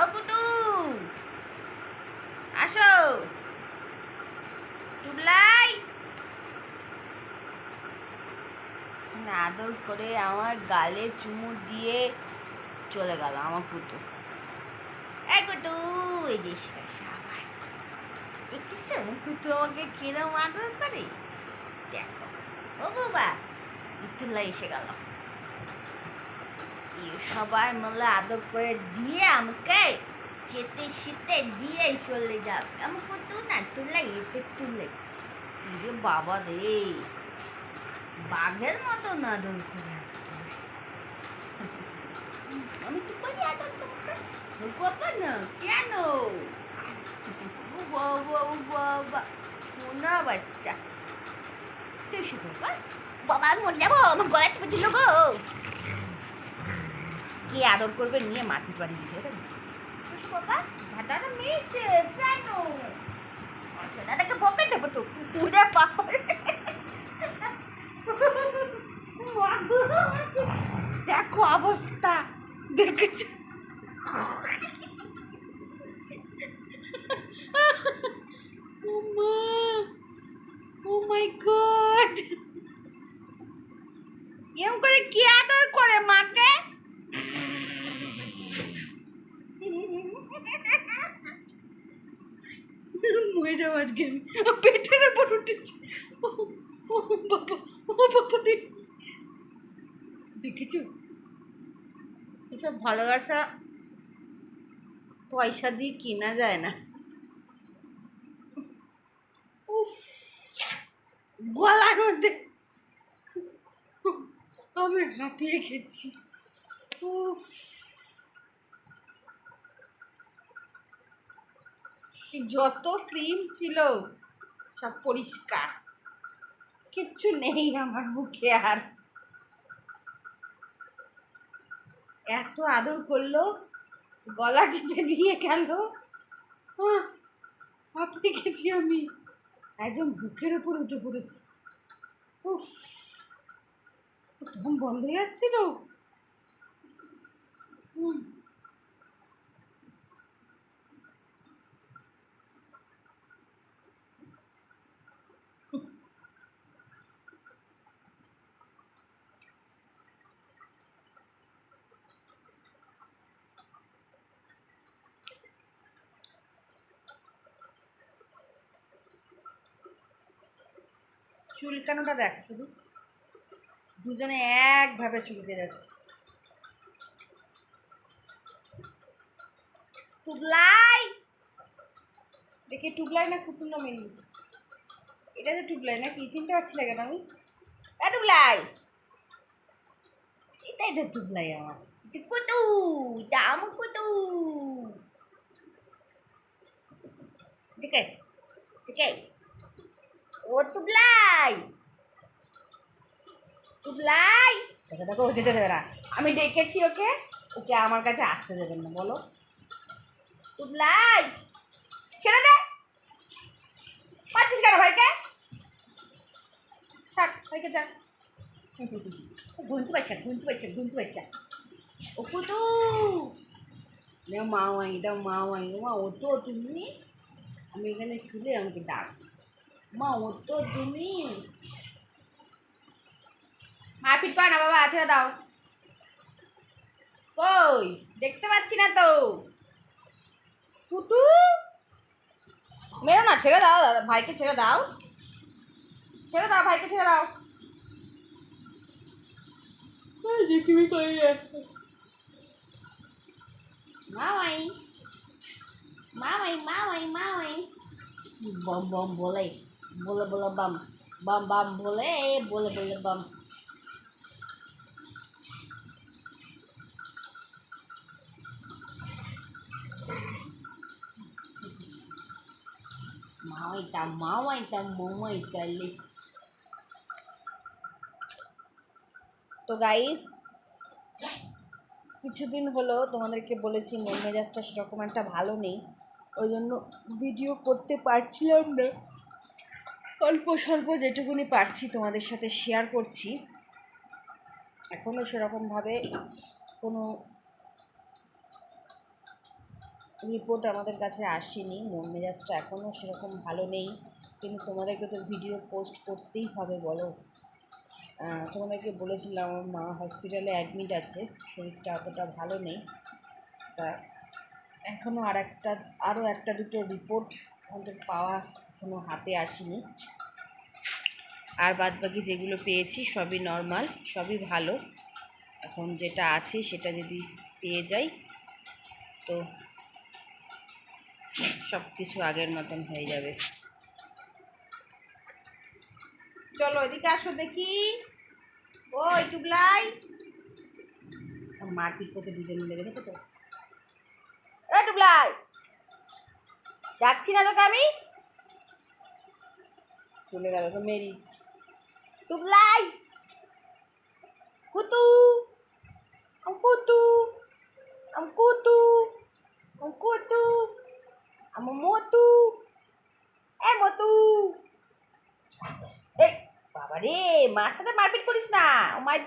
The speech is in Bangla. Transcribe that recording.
ও পুটু আসো টুলাই আদর করে আমার গালে চুমু দিয়ে চলে গেল আমার পুটু এই কুটু, এই একটু আমার আমাকে কিরম আদর করে? দেখো। ও বাবা টুলাই এসে গেল। সবাই মিলে আদর করে দিয়ে আমাকে চেতে শীতে দিয়ে চলে যাবে। আমার কুটু না, তুলে এতে তুলে। যে বাবা রে, বাঘের মতো আদর করে আমি তো করি আদর তোমাকে না, কেন? বাবা বাবা, সোনা বাচ্চা। তুই শুধু বাবা। আমি যাব আমার গলা টিপে দিল গো। কে আদর করবে নিয়ে মাটি মেয়েছে কেন আচ্ছা, দাদাকে বকে দেবো তো উড়ে পাপড় দেখো অবস্থা দেখেছ? এম করে কি আদর করে মাকে? মরে যাব আজকে আমি। পেটের উপর উঠেছে। ও ও, বাবা ও, বাবা দেখ দেখেছ? এসব ভালোবাসা পয়সা দিয়ে কেনা যায় না। গলার মধ্যে। আমি হাঁপিয়ে গেছি। উফ। যত ক্রিম ছিল সব পরিষ্কার। কিচ্ছু নেই আমার মুখে আর। এত আদর করল, গলা টিপে দিয়ে গেল। হাঁপিয়ে গেছি আমি। একদম বুকের উপর উঠে পড়েছি। উফ তখন বন্ধ হয়ে আসছিল। হুম চুলকানোটা দেখ শুধু? দুজনে একভাবে চুলকে যাচ্ছে। টুবলাই দেখে টুবলাই না কুকুর নামে এটা যে টুবলাই না কি চিনতে পারছি না কেন আমি? এ টুবলাই এটাই তো টুবলাই আমার। কুতু আমার কুতু ঠিক আছে ঠিক আছে ও টুবলাই টুবলাই দেখো দেখো, ও যেতে দেবে না। আমি ডেকেছি ওকে। ওকে আমার কাছে আসতে দেবেন না, বলো। টুবলাই ছেড়ে দে। পাচ্ছিস কেন ভাইকে? ছাড় ভাইকে ছাড়। ঘুমতে পারছে ঘুমতে পারছে ঘুমতে পারছে ও কুতু না। মা মাই দাও মা মাই মা ও তো তুমি। আমি এখানে শুলে আমাকে ডাক। মা ও তো তুমি। মারপিট কর না বাবা ছেড়ে দাও। কই? দেখতে পাচ্ছি না তো। টুটু মেরো না ছেড়ে দাও দাদা ভাইকে ছেড়ে দাও। ছেড়ে দাও ভাইকে ছেড়ে দাও। তুমি কই মামাই মামাই মামাই মামাই। বম বম বলে। বলে বলে, বাম। বাম বাম বলে বলে বলে, বাম। মামাইটা মামাইটা লে। তো গাইস কিছুদিন হলো তোমাদেরকে বলেছি মন মেজাজটা সেরকম একটা ভালো নেই। ওই জন্য ভিডিও করতে পারছিলাম না। অল্প স্বল্প যেটুকুনি পারছি তোমাদের সাথে শেয়ার করছি এখনও সেরকমভাবে কোনো রিপোর্ট আমাদের কাছে আসেনি। মন মেজাজটা এখনও সেরকম ভালো নেই। কিন্তু তোমাদেরকে তো ভিডিও পোস্ট করতেই হবে, বলো। তোমাদেরকে বলেছিলাম, আমার মা হসপিটালে অ্যাডমিট আছে। শরীরটা অতটা ভালো নেই। তা এখনও আর একটা আরও একটা দুটো রিপোর্ট আমাদের পাওয়া এখনও হাতে আসেনি। আর বাদ বাকি যেগুলো পেয়েছি সবই নর্মাল সবই ভালো। এখন যেটা আছে সেটা যদি পেয়ে যাই, তো সব কিছু আগের মতন হয়ে যাবে। চলো এদিকে আসো দেখি। ওই টুবলাই। মারপিট করছে, দুজন মিলে দেখেছ তো? এ টুবলাই, যাচ্ছি না তোকে আমি? চলে গেল তো মেরি তুবলাই কুতু আম কুতু আম কুতু আম কুতু আম মতু এ মতু এই বাবা রে মার সাথে মারপিট করিস না। ও মায়ের